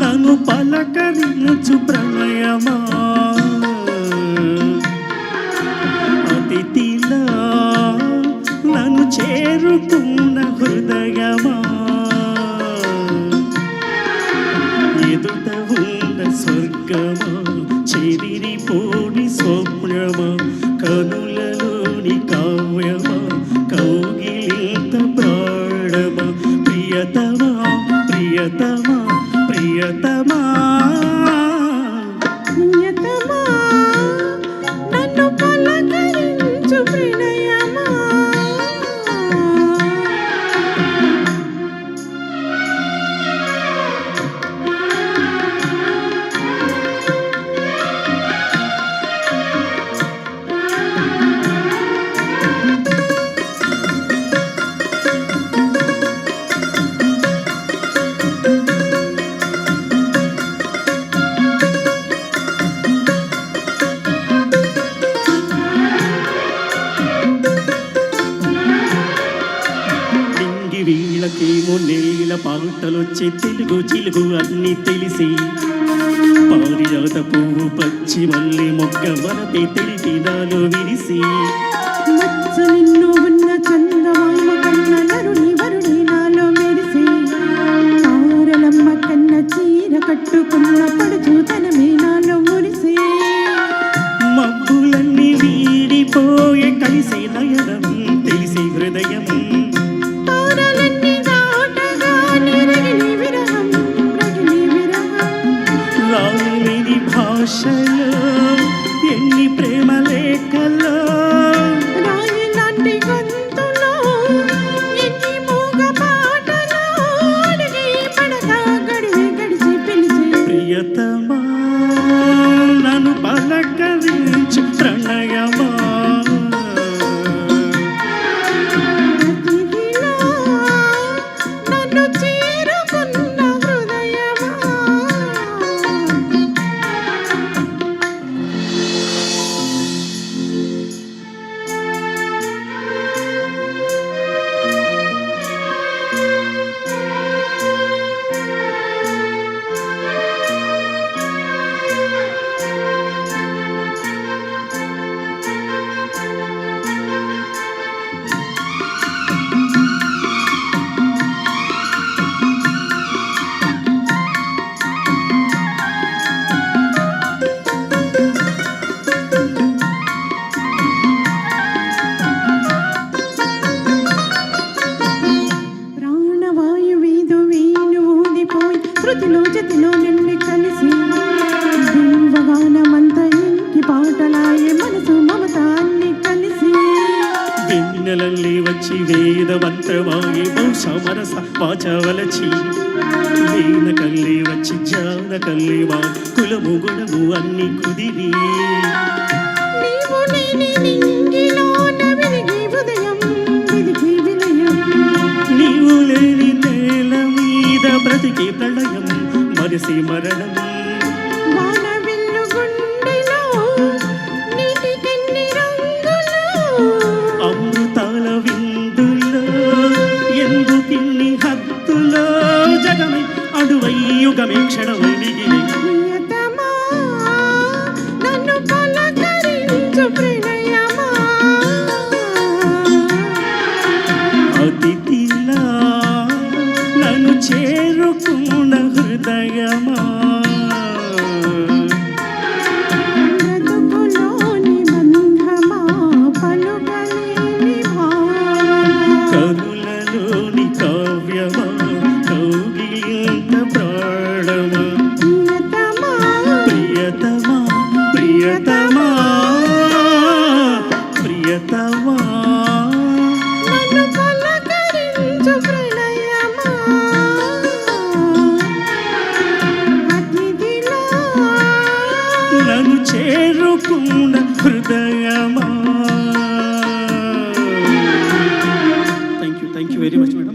నన్ను పలకరించు ప్రణయమా? అతిథిలా నన్ను చేరుకున్న హృదయమా? ఎదుట ఉన్న స్వర్గమా? చెదిరిపోని స్వప్నమా? కనులలోని కావ్యమా? కౌగిలింత ప్ర పాటలొచ్చే తెలుగు చిలుగు అన్ని తెలిసి. పారిజాత పువ్వు పచ్చి మల్లి మొగ్గ వరపే తెలిపి నాలో విరిసి. మచ్చ నిన్ను ఉన్న చందమామ కన్న నరుని వరుడి నాలో మెరిసి. తారలమ్మ కన్న చీర కట్టుకున్న నాలో మురిసి. మబ్బులన్నీ వీడిపోయే కలిసే నయనం తెలిసే. ఎన్ని ప్రేమ లేఖలో మనసు మమత అన్ని కలిసి. వెన్నెలల్లి వచ్చి వేదమంత్రమాయి బహుశా మనస వాచవలచి వీణ కల్లి వచ్చి జాన కల్లి మా కులము గుణము అన్ని కుదిరి నీవు లేని నేల మీద బ్రతికి ప్రళయం మరిసి మరణం చేరుకున్న చేరుకున్న హృదయమా? Thank you thank you very much madam